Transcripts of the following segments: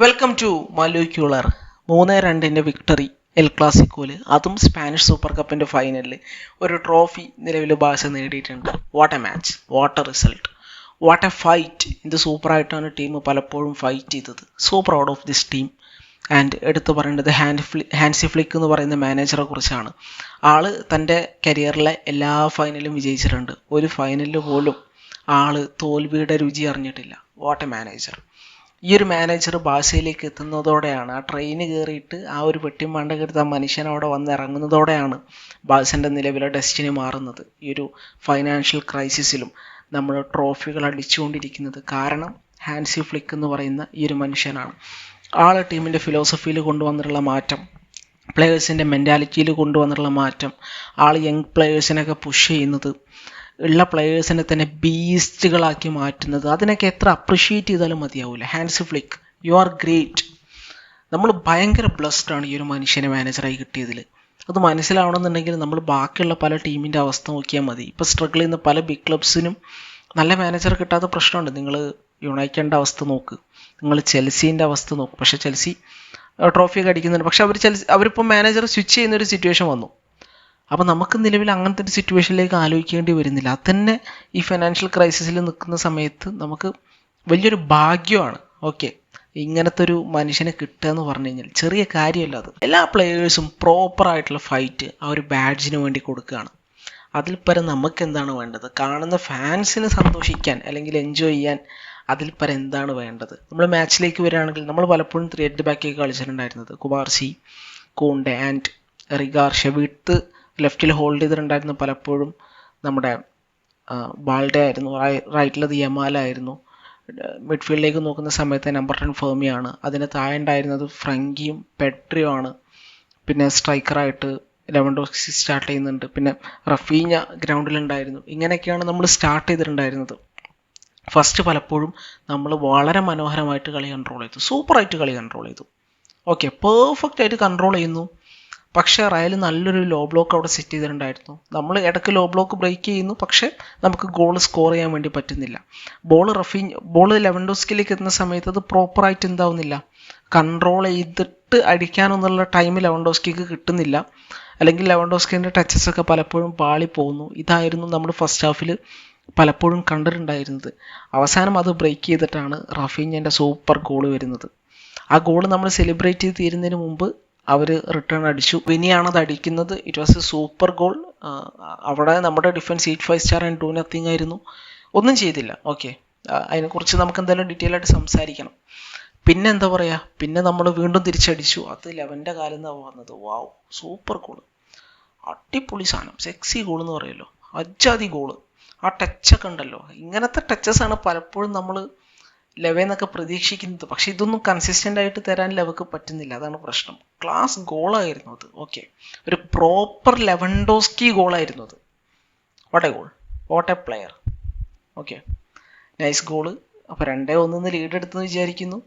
Welcome to മലൂക്യുളർ മൂന്ന് രണ്ടിന്റെ victory L ക്ലാസിക്കോൽ അതും സ്പാനിഷ് സൂപ്പർ കപ്പിന്റെ ഫൈനലിൽ ഒരു ട്രോഫി നിലവിൽ ബാഴ്സ നേടിയിട്ടുണ്ട്. What a match what a result what a fight ഇത് സൂപ്പറായിട്ടാണ് ടീം പലപ്പോഴും ഫൈറ്റ് ചെയ്തത്. So proud of this team and എടുത്തു പറയേണ്ടത് ഹാൻഡ് ഫ്ലി ഹാൻസി ഫ്ലിക്ക് എന്ന് പറയുന്ന മാനേജറെ കുറിച്ചാണ്. ആൾ തന്റെ കരിയറിലെ എല്ലാ ഫൈനലും വിജയിച്ചിട്ടുണ്ട്. ഒരു ഫൈനലിൽ പോലും ആൾ തോൽവിയുടെ രുചി അറിഞ്ഞിട്ടില്ല. വാട്ട് എ മാനേജർ ഈ ഒരു മാനേജർ ഭാഷയിലേക്ക് എത്തുന്നതോടെയാണ് ആ ട്രെയിന് കയറിയിട്ട് ആ ഒരു വെട്ടിമണ്ട എടുത്ത ആ മനുഷ്യൻ അവിടെ വന്ന് ഇറങ്ങുന്നതോടെയാണ് ബാസിന്റെ നിലവിലെ ഡെസ്റ്റിനി മാറുന്നത്. ഈ ഒരു ഫൈനാൻഷ്യൽ ക്രൈസിസിലും നമ്മൾ ട്രോഫികൾ അടിച്ചുകൊണ്ടിരിക്കുന്നത്. കാരണം ഹാൻസി ഫ്ലിക്ക് എന്ന് പറയുന്ന ഈ ഒരു മനുഷ്യനാണ്. ആളെ ടീമിന്റെ ഫിലോസഫിയിൽ കൊണ്ടുവന്നിട്ടുള്ള മാറ്റം പ്ലേയേഴ്സിന്റെ മെന്റാലിറ്റിയിൽ കൊണ്ടുവന്നിട്ടുള്ള മാറ്റം ആൾ യങ് പ്ലേയേഴ്സിനൊക്കെ പുഷ് ചെയ്യുന്നത് ഉള്ള പ്ലെയേഴ്സിനെ തന്നെ ബീസ്റ്റുകളാക്കി മാറ്റുന്നത്. അതിനൊക്കെ എത്ര അപ്രിഷ്യേറ്റ് ചെയ്താലും മതിയാവില്ല Hansi Flick you are great നമ്മൾ ഭയങ്കര ബ്ലസ്ഡ് ആണ് ഈ ഒരു മനുഷ്യനെ മാനേജറായി കിട്ടിയതിൽ അത് മനസ്സിലാവണമെന്നുണ്ടെങ്കിൽ നമ്മൾ ബാക്കിയുള്ള പല ടീമിന്റെ അവസ്ഥ നോക്കിയാൽ മതി. ഇപ്പോൾ സ്ട്രഗിൾ ചെയ്യുന്ന പല ബിഗ് ക്ലബ്സിനും നല്ല മാനേജർ കിട്ടാത്ത പ്രശ്നമുണ്ട്. നിങ്ങൾ യുണൈറ്റഡിന്റെ അവസ്ഥ നോക്ക്. നിങ്ങൾ ചെൽസീന്റെ അവസ്ഥ നോക്ക്. പക്ഷേ ചെൽസി ട്രോഫിയൊക്കെ അടിക്കുന്നുണ്ട്. പക്ഷെ അവർ ചെൽസി അവരിപ്പോൾ മാനേജർ സ്വിച്ച് ചെയ്യുന്ന ഒരു സിറ്റുവേഷൻ വന്നു. അപ്പോൾ നമുക്ക് നിലവിൽ അങ്ങനത്തെ ഒരു സിറ്റുവേഷനിലേക്ക് ആലോചിക്കേണ്ടി വരുന്നില്ല. തന്നെ ഈ ഫിനാൻഷ്യൽ ക്രൈസിസിൽ നിൽക്കുന്ന സമയത്ത് നമുക്ക് വലിയൊരു ഭാഗ്യമാണ്. ഓക്കെ ഇങ്ങനത്തെ ഒരു മനുഷ്യനെ കിട്ടുക എന്ന് പറഞ്ഞു കഴിഞ്ഞാൽ ചെറിയ കാര്യമല്ല അത്. എല്ലാ പ്ലെയേഴ്സും പ്രോപ്പറായിട്ടുള്ള ഫൈറ്റ് ആ ഒരു ബാഡ്ജിന് വേണ്ടി കൊടുക്കുകയാണ്. അതിൽ പരം നമുക്ക് എന്താണ് വേണ്ടത്? കാണുന്ന ഫാൻസിന് സന്തോഷിക്കാൻ അല്ലെങ്കിൽ എൻജോയ് ചെയ്യാൻ അതിൽ പരം എന്താണ് വേണ്ടത്? നമ്മൾ മാച്ചിലേക്ക് വരികയാണെങ്കിൽ നമ്മൾ പലപ്പോഴും ത്രീ എഡ് ബാക്കിയൊക്കെ കളിച്ചിട്ടുണ്ടായിരുന്നത്. Kumar C Kounde and റിഗാർഷ. വിട്ട് ലെഫ്റ്റിൽ ഹോൾഡ് ചെയ്തിട്ടുണ്ടായിരുന്നു പലപ്പോഴും നമ്മുടെ ബാൾഡെ ആയിരുന്നു റൈറ്റിലത് യമാലായിരുന്നു. മിഡ്ഫീൽഡിലേക്ക് നോക്കുന്ന സമയത്ത് നമ്പർ ടെൻ ഫേമിയാണ് അതിന് താഴെ ഉണ്ടായിരുന്നത് ഫ്രങ്കിയും പെട്രിയോ ആണ്. പിന്നെ സ്ട്രൈക്കറായിട്ട് ലെവൻ ലെവൻഡോസ്കി സ്റ്റാർട്ട് ചെയ്യുന്നുണ്ട്. പിന്നെ റഫീഞ്ഞ ഗ്രൗണ്ടിലുണ്ടായിരുന്നു. ഇങ്ങനെയൊക്കെയാണ് നമ്മൾ സ്റ്റാർട്ട് ചെയ്തിട്ടുണ്ടായിരുന്നത്. ഫസ്റ്റ് പലപ്പോഴും നമ്മൾ വളരെ മനോഹരമായിട്ട് കളി കൺട്രോൾ ചെയ്തു. സൂപ്പറായിട്ട് കളി കൺട്രോൾ ചെയ്തു. ഓക്കെ പെർഫെക്റ്റ് ആയിട്ട് കൺട്രോൾ ചെയ്യുന്നു. പക്ഷേ റയൽ നല്ലൊരു ലോ ബ്ലോക്ക് അവിടെ സെറ്റ് ചെയ്തിട്ടുണ്ടായിരുന്നു. നമ്മൾ ഇടയ്ക്ക് ലോ ബ്ലോക്ക് ബ്രേക്ക് ചെയ്യുന്നു പക്ഷേ നമുക്ക് ഗോൾ സ്കോർ ചെയ്യാൻ വേണ്ടി പറ്റുന്നില്ല. ബോൾ റഫി ബോൾ ലെവൻഡോസ്കിലേക്ക് എത്തുന്ന സമയത്ത് അത് പ്രോപ്പറായിട്ട് എന്താവുന്നില്ല. കൺട്രോൾ ചെയ്തിട്ട് അടിക്കാനൊന്നുള്ള ടൈം ലെവൻഡോസ്കിക്ക് കിട്ടുന്നില്ല. അല്ലെങ്കിൽ ലെവൻഡോസ്കിന്റെ ടച്ചസ് ഒക്കെ പലപ്പോഴും പാളി പോകുന്നു. ഇതായിരുന്നു നമ്മൾ ഫസ്റ്റ് ഹാഫിൽ പലപ്പോഴും കണ്ടിട്ടുണ്ടായിരുന്നത്. അവസാനം അത് ബ്രേക്ക് ചെയ്തിട്ടാണ് റഫീഞ്ഞന്റെ സൂപ്പർ ഗോൾ വരുന്നത്. ആ ഗോൾ നമ്മൾ സെലിബ്രേറ്റ് ചെയ്ത് തീരുന്നതിന് മുമ്പ് അവർ റിട്ടേൺ അടിച്ചു. വിനിയാണ് അത് അടിക്കുന്നത്. It was a super goal അവിടെ നമ്മുടെ defence eat five star and do nothing ആയിരുന്നു. ഒന്നും ചെയ്തില്ല. ഓക്കെ അതിനെക്കുറിച്ച് നമുക്ക് എന്തായാലും ഡീറ്റെയിൽ ആയിട്ട് സംസാരിക്കണം. പിന്നെ എന്താ പറയുക പിന്നെ നമ്മൾ വീണ്ടും തിരിച്ചടിച്ചു. അത് ലെവന്റെ കാലം നിന്നാണ് വന്നത്. വാവ് സൂപ്പർ ഗോൾ അടിപൊളി സാധനം. സെക്സി ഗോൾ എന്ന് പറയുമല്ലോ. അജാതി ഗോൾ ആ ടച്ചൊക്കെ ഉണ്ടല്ലോ. ഇങ്ങനത്തെ ടച്ചസ് ആണ് പലപ്പോഴും നമ്മൾ ലെവെന്നൊക്കെ പ്രതീക്ഷിക്കുന്നത്. പക്ഷെ ഇതൊന്നും കൺസിസ്റ്റന്റ് ആയിട്ട് തരാൻ ലെവക്ക് പറ്റുന്നില്ല. അതാണ് പ്രശ്നം. ക്ലാസ് ഗോളായിരുന്നു അത്. ഓക്കെ ഒരു പ്രോപ്പർ ലെവൻഡോസ്കി ഗോളായിരുന്നു അത്. What a goal what a player okay nice goal അപ്പോൾ രണ്ടേ ഒന്നിന്ന് ലീഡ് എടുത്തെന്ന് വിചാരിക്കുന്നു.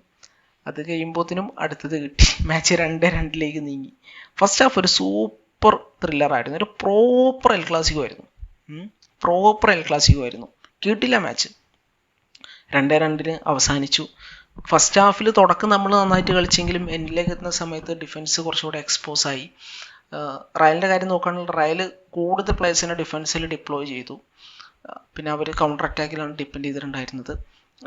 അത് കഴിയുമ്പോഴത്തേനും അടുത്തത് കിട്ടി. മാച്ച് രണ്ട് രണ്ടിലേക്ക് നീങ്ങി. ഫസ്റ്റ് ഹാഫ് ഒരു സൂപ്പർ ത്രില്ലറായിരുന്നു ഒരു പ്രോപ്പർ എൽ ക്ലാസിക്കോ ആയിരുന്നു. പ്രോപ്പർ എൽ ക്ലാസിക്കോ ആയിരുന്നു. കിട്ടില്ല മാച്ച് രണ്ടേ രണ്ടിന് അവസാനിച്ചു. ഫസ്റ്റ് ഹാഫിൽ തുടക്കം നമ്മൾ നന്നായിട്ട് കളിച്ചെങ്കിലും എൻഡിലേക്ക് എത്തുന്ന സമയത്ത് ഡിഫൻസ് കുറച്ചുകൂടെ എക്സ്പോസ് ആയി. റയലിന്റെ കാര്യം നോക്കുകയാണെങ്കിൽ റയൽ കൂടുതൽ പ്ലേയേഴ്സിനെ ഡിഫൻസിൽ ഡിപ്ലോയ് ചെയ്തു. പിന്നെ അവർ കൗണ്ടർ അറ്റാക്കിലാണ് ഡിപ്പെൻഡ് ചെയ്തിട്ടുണ്ടായിരുന്നത്.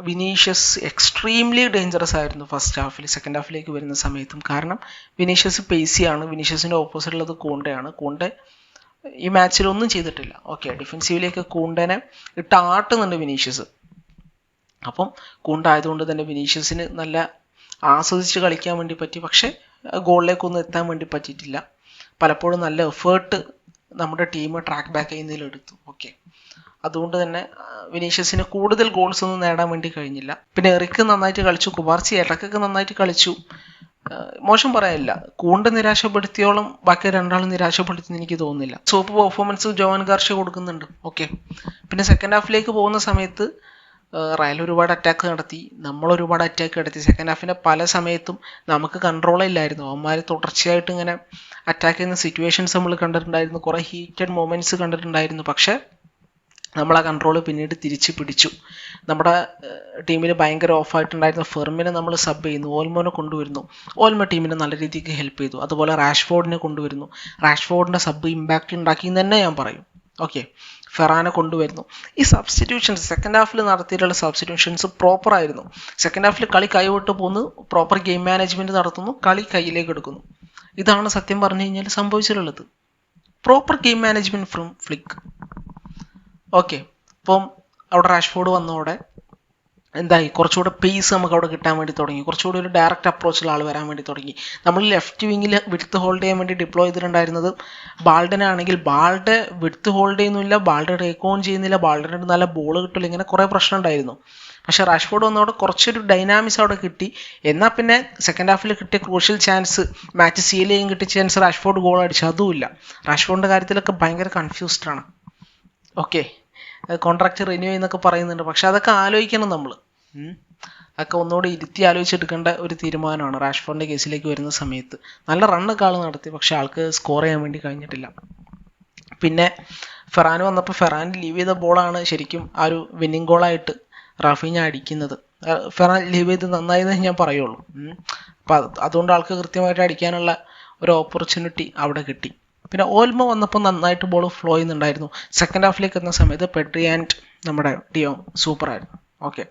വിനീഷ്യസ് എക്സ്ട്രീംലി ഡേഞ്ചറസ് ആയിരുന്നു ഫസ്റ്റ് ഹാഫിൽ സെക്കൻഡ് ഹാഫിലേക്ക് വരുന്ന സമയത്തും. കാരണം വിനീഷ്യസ് പേസിയാണ് വിനീഷ്യസിന്റെ ഓപ്പോസിറ്റുള്ളത് കൂണ്ടയാണ്. കൂണ്ട ഈ മാച്ചിൽ ഒന്നും ചെയ്തിട്ടില്ല. ഓക്കെ ഡിഫൻസീവിലേക്ക് കൂണ്ടനെ ഇട്ട് ആട്ടുന്നുണ്ട് വിനീഷ്യസ്. അപ്പം കൂണ്ടായതുകൊണ്ട് തന്നെ വിനീഷ്യസിന് നല്ല ആസ്വദിച്ച് കളിക്കാൻ വേണ്ടി പറ്റി. പക്ഷേ ഗോളിലേക്കൊന്നും എത്താൻ വേണ്ടി പറ്റിയിട്ടില്ല. പലപ്പോഴും നല്ല എഫേർട്ട് നമ്മുടെ ടീം ട്രാക്ക് ബാക്ക് ചെയ്യുന്നതിൽ എടുത്തു. ഓക്കെ അതുകൊണ്ട് തന്നെ വിനീഷ്യസിന് കൂടുതൽ ഗോൾസ് ഒന്നും നേടാൻ വേണ്ടി കഴിഞ്ഞില്ല. പിന്നെ എറിക്ക് നന്നായിട്ട് കളിച്ചു. കുമാർച്ചി ഇടക്കൊക്കെ നന്നായിട്ട് കളിച്ചു. മോശം പറയാനില്ല കൂണ്ട് നിരാശപ്പെടുത്തിയോളം ബാക്കി രണ്ടാളും നിരാശപ്പെടുത്തി എനിക്ക് തോന്നുന്നില്ല. സൂപ്പർ പെർഫോമൻസ് ജോവൻ ഗാർഷ കൊടുക്കുന്നുണ്ട്. ഓക്കെ പിന്നെ സെക്കൻഡ് ഹാഫിലേക്ക് പോകുന്ന സമയത്ത് റയൽ ഒരുപാട് അറ്റാക്ക് നടത്തി. നമ്മൾ ഒരുപാട് അറ്റാക്ക് നടത്തി സെക്കൻഡ് ഹാഫിന്റെ പല സമയത്തും നമുക്ക് കൺട്രോൾ ഇല്ലായിരുന്നു. അവന്മാർ തുടർച്ചയായിട്ട് ഇങ്ങനെ അറ്റാക്ക് ചെയ്യുന്ന സിറ്റുവേഷൻസ് നമ്മൾ കണ്ടിട്ടുണ്ടായിരുന്നു. കുറേ ഹീറ്റഡ് മൊമെന്റ്സ് കണ്ടിട്ടുണ്ടായിരുന്നു. പക്ഷേ നമ്മൾ ആ കൺട്രോൾ പിന്നീട് തിരിച്ച് പിടിച്ചു. നമ്മുടെ ടീമിൽ ഭയങ്കര ഓഫായിട്ടുണ്ടായിരുന്ന ഫെർമിനെ നമ്മൾ സബ് ചെയ്യുന്നു. ഓൽമോനെ കൊണ്ടുവരുന്നു. ഓൽമോ ടീമിനെ നല്ല രീതിക്ക് ഹെൽപ്പ് ചെയ്തു. അതുപോലെ റാഷ്ഫോർഡിനെ കൊണ്ടുവരുന്നു. റാഷ്ഫോർഡിന്റെ സബ് ഇമ്പാക്റ്റ് ഉണ്ടാക്കി എന്ന് തന്നെ ഞാൻ പറയും. ഓക്കെ ഫെറാനെ കൊണ്ടുവരുന്നു. ഈ സബ്സ്റ്റിറ്റ്യൂഷൻസ് സെക്കൻഡ് ഹാഫിൽ നടത്തിയിട്ടുള്ള സബ്സ്റ്റിറ്റ്യൂഷൻസ് പ്രോപ്പർ ആയിരുന്നു. സെക്കൻഡ് ഹാഫിൽ കളി കൈവിട്ട് പോകുന്നു പ്രോപ്പർ ഗെയിം മാനേജ്മെന്റ് നടത്തുന്നു. കളി കയ്യിലേക്ക് എടുക്കുന്നു. ഇതാണ് സത്യം പറഞ്ഞു കഴിഞ്ഞാൽ സംഭവിച്ചിട്ടുള്ളത്. Proper game management from Flick okay അപ്പം അവിടെ റാഷ്ഫോർഡ് വന്നതോടെ എന്തായി? കുറച്ചുകൂടെ പേസ് നമുക്ക് അവിടെ കിട്ടാൻ വേണ്ടി തുടങ്ങി. കുറച്ചുകൂടി ഒരു ഡയറക്റ്റ് അപ്രോച്ചിൽ ആൾ വരാൻ വേണ്ടി തുടങ്ങി. നമ്മൾ ലെഫ്റ്റ് വിങ്ങിൽ വിടുത്ത് ഹോൾഡ് ചെയ്യാൻ വേണ്ടി ഡിപ്ലോയ് ചെയ്തിട്ടുണ്ടായിരുന്നത് ബാൾഡനാണെങ്കിൽ ബാൾഡ് വിടുത്ത് ഹോൾഡ് ചെയ്യുന്നില്ല ബാൾഡ് ടേക്ക് ഓൺ ചെയ്യുന്നില്ല ബാൾഡിന് നല്ല ബോൾ കിട്ടില്ല ഇങ്ങനെ കുറേ പ്രശ്നം ഉണ്ടായിരുന്നു. പക്ഷേ റാഷ്ഫോർഡ് വന്നവിടെ കുറച്ചൊരു ഡൈനാമിക്സ് അവിടെ കിട്ടി. എന്നാൽ പിന്നെ സെക്കൻഡ് ഹാഫിൽ കിട്ടിയ ക്രൂഷ്യൽ ചാൻസ് മാച്ച് സീൽ ചെയ്യാൻ കിട്ടിയ ചാൻസ് റാഷ്ഫോർഡ് ഗോൾ അടിച്ചു അതുമില്ല റാഷ്ഫോർഡിന്റെ കാര്യത്തിലൊക്കെ ഭയങ്കര കൺഫ്യൂസ്ഡ് ആണ്. ഓക്കെ കോൺട്രാക്ട് റിന്യൂ ചെയ്യുന്നൊക്കെ പറയുന്നുണ്ട്. പക്ഷെ അതൊക്കെ ആലോചിക്കണം നമ്മൾ അതൊക്കെ ഒന്നുകൂടി ഇരുത്തി ആലോചിച്ചെടുക്കേണ്ട ഒരു തീരുമാനമാണ് റാഷ്ഫോർഡിന്റെ കേസിലേക്ക് വരുന്ന സമയത്ത്. നല്ല റണ്ണൊക്കെ ആൾ നടത്തി പക്ഷെ ആൾക്ക് സ്കോർ ചെയ്യാൻ വേണ്ടി കഴിഞ്ഞിട്ടില്ല. പിന്നെ ഫെറാൻ വന്നപ്പോൾ ഫെറാൻ ലീവ് ചെയ്ത ബോളാണ് ശരിക്കും ആ ഒരു വിന്നിങ് ഗോളായിട്ട് റഫീഞ്ഞ അടിക്കുന്നത്. ഫെറാൻ ലീവ് ചെയ്ത് നന്നായി ഞാൻ പറയുള്ളൂ. അപ്പം അതുകൊണ്ട് ആൾക്ക് കൃത്യമായിട്ട് അടിക്കാനുള്ള ഒരു ഓപ്പർച്യൂണിറ്റി അവിടെ കിട്ടി. പിന്നെ ഓൽമ വന്നപ്പോൾ നന്നായിട്ട് ബോൾ ഫ്ലോ ചെയ്യുന്നുണ്ടായിരുന്നു. സെക്കൻഡ് ഹാഫിലേക്ക് എത്തുന്ന സമയത്ത് പെട്രി ആൻഡ് നമ്മുടെ ഡിയോങ് സൂപ്പറായിരുന്നു. Okay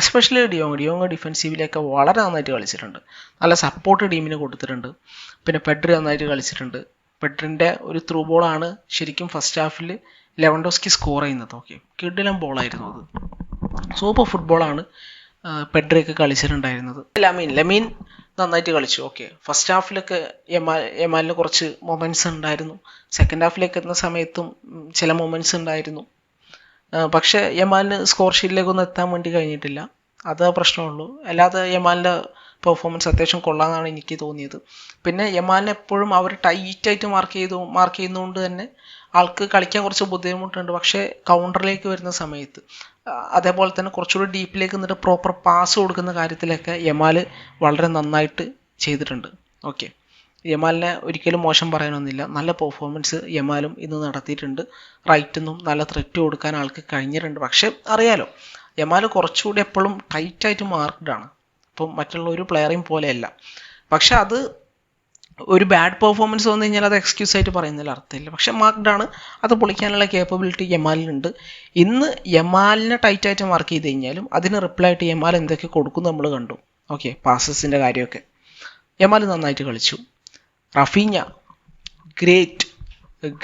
especially de Jong. De Jong ഡിഫെൻസീവിലേക്ക് വളരെ നന്നായിട്ട് കളിച്ചിട്ടുണ്ട്. നല്ല സപ്പോർട്ട് ടീമിന് കൊടുത്തിട്ടുണ്ട്. പിന്നെ പെട്രി നന്നായിട്ട് കളിച്ചിട്ടുണ്ട്. പെഡ്രിന്റെ ഒരു ത്രൂ ബോളാണ് ശരിക്കും ഫസ്റ്റ് ഹാഫിൽ ലെവൻഡോസ്കി സ്കോർ ചെയ്യുന്നത്. ഓക്കെ കിഡിലം ബോളായിരുന്നു അത്. സൂപ്പർ ഫുട്ബോളാണ് പെഡ്രിയൊക്കെ കളിച്ചിട്ടുണ്ടായിരുന്നത്. ലമീൻ. ലമീൻ നന്നായിട്ട് കളിച്ചു. ഓക്കെ ഫസ്റ്റ് ഹാഫിലൊക്കെ യമാലിന് കുറച്ച് മൊമെന്റ്സ് ഉണ്ടായിരുന്നു. സെക്കൻഡ് ഹാഫിലേക്ക് എത്തുന്ന സമയത്തും ചില മൊമെന്റ്സ് ഉണ്ടായിരുന്നു. പക്ഷേ യമാലിന് സ്കോർ ഷീറ്റിലേക്ക് ഷീറ്റിലേക്കൊന്നും എത്താൻ വേണ്ടി കഴിഞ്ഞിട്ടില്ല. അത് പ്രശ്നമുള്ളൂ. അല്ലാതെ യമാലിന്റെ പെർഫോമൻസ് അത്യാവശ്യം കൊള്ളാമെന്നാണ് എനിക്ക് തോന്നിയത്. പിന്നെ യമാലിനെ എപ്പോഴും അവർ ടൈറ്റായിട്ട് മാർക്ക് ചെയ്തു മാർക്ക് ചെയ്യുന്നതുകൊണ്ട് തന്നെ ആൾക്ക് കളിക്കാൻ കുറച്ച് ബുദ്ധിമുട്ടുണ്ട്. പക്ഷേ കൗണ്ടറിലേക്ക് വരുന്ന സമയത്ത് അതേപോലെ തന്നെ കുറച്ചുകൂടി ഡീപ്പിലേക്ക് നിന്നിട്ട് പ്രോപ്പർ പാസ് കൊടുക്കുന്ന കാര്യത്തിലൊക്കെ യമാൽ വളരെ നന്നായിട്ട് ചെയ്തിട്ടുണ്ട്. ഓക്കെ യമാലിനെ ഒരിക്കലും മോശം പറയാനൊന്നുമില്ല. നല്ല പെർഫോമൻസ് യമാലും ഇന്ന് നടത്തിയിട്ടുണ്ട്. റൈറ്റിന്നും നല്ല ത്രെറ്റ് കൊടുക്കാൻ ആൾക്ക് കഴിഞ്ഞിട്ടുണ്ട്. പക്ഷേ അറിയാലോ യമാൽ കുറച്ചുകൂടി എപ്പോഴും ടൈറ്റായിട്ട് മാർക്ക്ഡ് ആണ്. ഇപ്പം മറ്റുള്ള ഒരു പ്ലെയറേയും പോലെയല്ല. പക്ഷെ അത് ഒരു ബാഡ് പെർഫോമൻസ് വന്നു കഴിഞ്ഞാൽ അത് എക്സ്ക്യൂസ് ആയിട്ട് പറയുന്നതിൽ അർത്ഥമില്ല. പക്ഷെ മാർക്ക്ഡ് ആണ് അത് പൊളിക്കാനുള്ള കേപ്പബിലിറ്റി യമാലിനുണ്ട് ഇന്ന് യമാലിനെ ടൈറ്റായിട്ട് മാർക്ക് ചെയ്ത് കഴിഞ്ഞാലും അതിന് റിപ്ലൈ ആയിട്ട് യമാൽ എന്തൊക്കെ കൊടുക്കും നമ്മൾ കണ്ടു. ഓക്കെ പാസസിന്റെ കാര്യമൊക്കെ. യമാൽ നന്നായിട്ട് കളിച്ചു. Raphinha great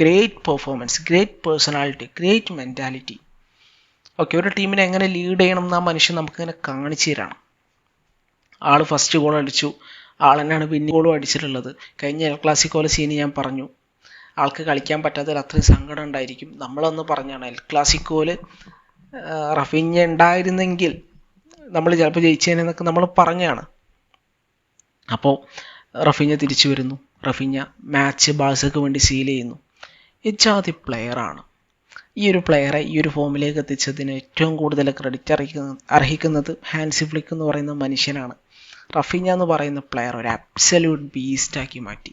great performance great personality great mentality okay ഒരു ടീമിനെ എങ്ങനെ ലീഡ് ചെയ്യണം എന്ന് ആ മനുഷ്യൻ നമുക്കിങ്ങനെ കാണിച്ചു തരാണ്. ആൾ ഫസ്റ്റ് ഗോൾ അടിച്ചു. ആൾ തന്നെയാണ് പിന്നെ ഗോളും അടിച്ചിട്ടുള്ളത്. കഴിഞ്ഞ എൽ ക്ലാസിക്കോലെ സീന് ഞാൻ പറഞ്ഞു. ആൾക്ക് കളിക്കാൻ പറ്റാത്തതിൽ അത്രയും സങ്കടം ഉണ്ടായിരിക്കും. നമ്മളൊന്ന് പറഞ്ഞാണ് എൽ ക്ലാസിക്കോൽ റഫീഞ്ഞ ഉണ്ടായിരുന്നെങ്കിൽ നമ്മൾ ചിലപ്പോൾ ജയിച്ചതിനെന്നൊക്കെ നമ്മൾ പറഞ്ഞാണ്. അപ്പോൾ റഫീഞ്ഞ തിരിച്ചു വരുന്നു. റഫീഞ്ഞ മാച്ച് ബാഴ്സക്ക് വേണ്ടി സീൽ ചെയ്യുന്നു. ഇജാതി പ്ലെയറാണ് ഈ ഒരു പ്ലെയറെ ഈ ഒരു ഫോമിലേക്ക് എത്തിച്ചതിന് ഏറ്റവും കൂടുതൽ ക്രെഡിറ്റ് അർഹിക്കുന്ന അർഹിക്കുന്നത് ഹാൻസി ഫ്ലിക്ക് എന്ന് പറയുന്ന മനുഷ്യനാണ്. റഫീഞ്ഞ എന്ന് പറയുന്ന പ്ലെയർ ഒരു അബ്സല്യൂട്ട് ബീസ്റ്റാക്കി മാറ്റി.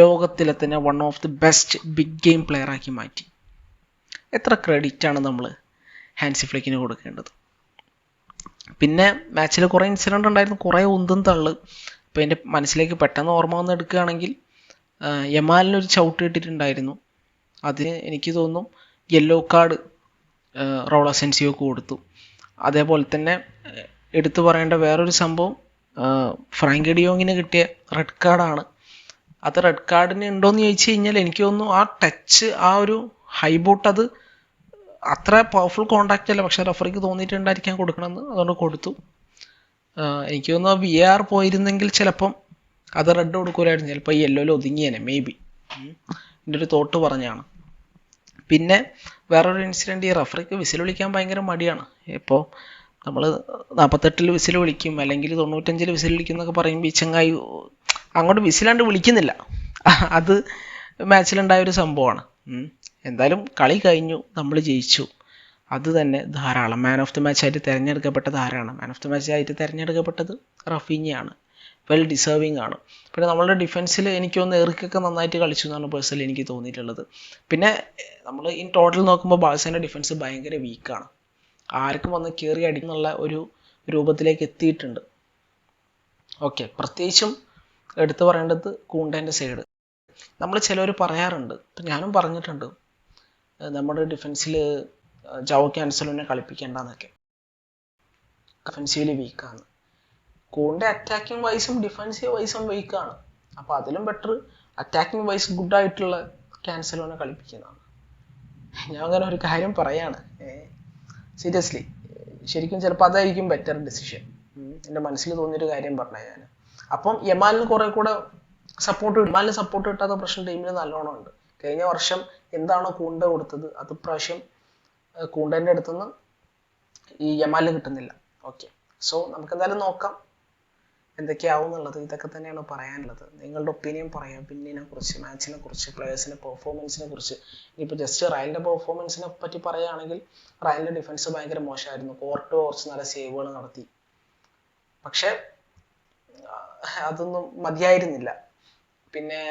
ലോകത്തിലെ തന്നെ one of the best big game പ്ലെയറാക്കി മാറ്റി. എത്ര ക്രെഡിറ്റാണ് നമ്മൾ ഹാൻസി ഫ്ലിക്കിന് കൊടുക്കേണ്ടത്? പിന്നെ മാച്ചിൽ കുറേ ഇൻസിഡന്റ് ഉണ്ടായിരുന്നു കുറേ ഉന്തും തള്ളു. അപ്പോൾ എന്റെ മനസ്സിലേക്ക് പെട്ടെന്ന് ഓർമ്മ വന്ന് എടുക്കുകയാണെങ്കിൽ യമാലിനൊരു ചവിട്ട് കിട്ടിയിട്ടുണ്ടായിരുന്നു. അതിന് എനിക്ക് തോന്നും യെല്ലോ കാർഡ് റോള കൊടുത്തു. അതേപോലെ തന്നെ എടുത്തു പറയേണ്ട വേറൊരു സംഭവം ഫ്രാങ്ക് ഡിയോങ്ങിന് കിട്ടിയ റെഡ് കാർഡാണ്. അത് റെഡ് കാർഡിന് ഉണ്ടോയെന്ന് ചോദിച്ചു കഴിഞ്ഞാൽ എനിക്ക് തോന്നുന്നു ആ ടച്ച് ആ ഒരു ഹൈബോട്ട് അത് അത്ര പവർഫുൾ കോണ്ടാക്റ്റ് അല്ല. പക്ഷെ റഫറിക്ക് തോന്നിയിട്ടുണ്ടായിരിക്കാൻ കൊടുക്കണമെന്ന്. അതുകൊണ്ട് കൊടുത്തു. എനിക്ക് തോന്നുന്നു വി ആർ പോയിരുന്നെങ്കിൽ ചിലപ്പം അത് റെഡ് കൊടുക്കൂലായിരുന്നു. ചിലപ്പോൾ യെല്ലോയിൽ ഒതുങ്ങിയേനെ മേ ബി എന്റെ ഒരു തോട്ട് പറഞ്ഞാണ് പിന്നെ വേറൊരു ഇൻസിഡന്റ് ഈ റഫറിക്ക് വിസിൽ വിളിക്കാൻ ഭയങ്കര മടിയാണ്. ഇപ്പോൾ നമ്മൾ നാൽപ്പത്തെട്ടിൽ വിസിൽ വിളിക്കും അല്ലെങ്കിൽ തൊണ്ണൂറ്റഞ്ചിൽ വിസിൽ വിളിക്കും എന്നൊക്കെ പറയും ഈ ചങ്ങായി അങ്ങോട്ട് വിസിലാണ്ട് വിളിക്കുന്നില്ല. അത് മാച്ചിലുണ്ടായ ഒരു സംഭവമാണ് എന്തായാലും കളി കഴിഞ്ഞു നമ്മൾ ജയിച്ചു. അത് തന്നെ ധാരാളം. മാൻ ഓഫ് ദി മാച്ച് ആയിട്ട് തിരഞ്ഞെടുക്കപ്പെട്ടത് ആരാണ് മാൻ ഓഫ് ദി മാച്ച് ആയിട്ട് തിരഞ്ഞെടുക്കപ്പെട്ടത് റഫീഞ്ഞയാണ് വെൽ ഡിസേർവിങ് ആണ്. പിന്നെ നമ്മളുടെ ഡിഫൻസിൽ എനിക്ക് ഒന്ന് എറിക്കൊക്കെ നന്നായിട്ട് കളിച്ചു എന്നാണ് പേഴ്സണലി എനിക്ക് തോന്നിയിട്ടുള്ളത്. പിന്നെ നമ്മൾ ഇൻ ടോട്ടൽ നോക്കുമ്പോൾ ബാഴ്സേന്റെ ഡിഫൻസ് ഭയങ്കര വീക്കാണ് ആർക്കും വന്ന് കയറി അടിക്കുന്നുള്ള ഒരു രൂപത്തിലേക്ക് എത്തിയിട്ടുണ്ട്. ഓക്കെ പ്രത്യേകിച്ചും എടുത്തു പറയേണ്ടത് കൂണ്ടേന്റെ സൈഡ് നമ്മൾ ചിലവർ പറയാറുണ്ട് ഞാനും പറഞ്ഞിട്ടുണ്ട് നമ്മുടെ ഡിഫൻസിൽ ജവോ ക്യാൻസലിനെ കളിപ്പിക്കേണ്ടെന്നൊക്കെ. ഡിഫൻസീവ്ലി വീക്കാണ് കൂണ്ടെ അറ്റാക്കിംഗ് വൈസും ഡിഫൻസീവ് വൈസും വീക്കാണ് അപ്പോൾ അതിലും ബെറ്റർ അറ്റാക്കിംഗ് വൈസ് ഗുഡായിട്ടുള്ള ക്യാൻസലോനെ കളിപ്പിക്കുന്നതാണ്. ഞാൻ അങ്ങനെ ഒരു കാര്യം പറയാണ്. സീരിയസ്ലി ശരിക്കും ചിലപ്പോൾ അതായിരിക്കും ബെറ്റർ ഡിസിഷൻ എന്റെ മനസ്സിൽ തോന്നിയൊരു കാര്യം പറഞ്ഞ ഞാൻ അപ്പം യമാലിന് കുറെ കൂടെ സപ്പോർട്ട് യമാലിന് സപ്പോർട്ട് കിട്ടാത്ത പ്രശ്നം ടീമിന് നല്ലോണം ഉണ്ട്. കഴിഞ്ഞ വർഷം എന്താണോ കൂണ്ട കൊടുത്തത് അത് പ്രാവശ്യം കൂണ്ടേന്റെ അടുത്തുനിന്ന് ഈ യമാലിന് കിട്ടുന്നില്ല. ഓക്കെ സോ നമുക്ക് എന്തായാലും നോക്കാം. എന്തൊക്കെയാവും എന്നുള്ളത് ഇതൊക്കെ തന്നെയാണ് പറയാനുള്ളത്. നിങ്ങളുടെ ഒപ്പീനിയൻ പറയാം. പിന്നിനെ കുറിച്ച് മാച്ചിനെ കുറിച്ച് പ്ലേയേഴ്സിന്റെ പെർഫോമൻസിനെ കുറിച്ച് ഇനിയിപ്പോൾ ജസ്റ്റ് റയലിന്റെ പെർഫോമൻസിനെ പറ്റി പറയുകയാണെങ്കിൽ റയലിന്റെ ഡിഫൻസ് ഭയങ്കര മോശമായിരുന്നു. കോർട്ട് കുറച്ച് നല്ല സേവുകൾ നടത്തി. പക്ഷെ അതൊന്നും മതിയായിരുന്നില്ല. പിന്നെ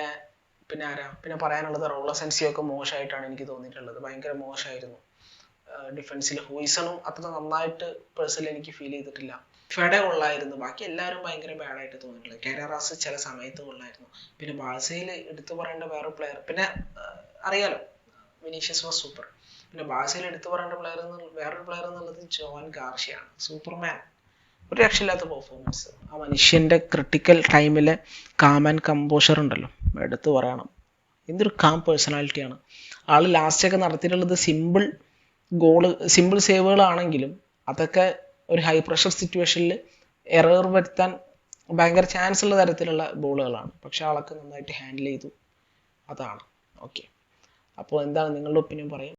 പിന്നെ ആരാ? പിന്നെ പറയാനുള്ളത് റോള സെൻസിയൊക്കെ മോശമായിട്ടാണ് എനിക്ക് തോന്നിയിട്ടുള്ളത്. ഭയങ്കര മോശമായിരുന്നു. ഡിഫൻസിൽ ഹൂയിസണും അത്ര നന്നായിട്ട് പേഴ്സണലി എനിക്ക് ഫീൽ ചെയ്തിട്ടില്ല. ഫെഡ കൊള്ളായിരുന്നു. ബാക്കി എല്ലാവരും ഭയങ്കര ബാഡായിട്ട് തോന്നിയിട്ടുള്ളത്. കെരറാസ് ചില സമയത്ത് കൊള്ളായിരുന്നു. പിന്നെ ബാഴ്സയിൽ എടുത്തു പറയേണ്ട വേറെ പ്ലെയർ പിന്നെ അറിയാലോ വിനീഷ്യസ് വാസ് സൂപ്പർ. പിന്നെ ബാഴ്സയിൽ എടുത്തു പറയേണ്ട പ്ലെയർ വേറൊരു പ്ലെയർ എന്നുള്ളത് ജോൻ ഗാർഷിയാണ്. സൂപ്പർമാൻ. ഒരു രക്ഷയില്ലാത്ത പെർഫോമൻസ് ആ മനുഷ്യന്റെ ക്രിട്ടിക്കൽ ടൈമിലെ കാം ആൻഡ് കമ്പോഷർ ഉണ്ടല്ലോ. എടുത്തു പറയണം. എന്തൊരു കാം പേഴ്സണാലിറ്റിയാണ് ആൾ ലാസ്റ്റൊക്കെ നടത്തിയിട്ടുള്ളത് സിമ്പിൾ ഗോൾ സിമ്പിൾ സേവുകളാണെങ്കിലും അതൊക്കെ ഒരു ഹൈ പ്രഷർ സിറ്റുവേഷനിൽ എറർ വരുത്താൻ ഭയങ്കര ചാൻസ് ഉള്ള തരത്തിലുള്ള ബോളുകളാണ് പക്ഷെ ആളൊക്കെ നന്നായിട്ട് ഹാൻഡിൽ ചെയ്തു. അതാണ്. ഓക്കെ അപ്പോൾ എന്താണ് നിങ്ങളുടെ ഒപ്പീനിയൻ പറയാം.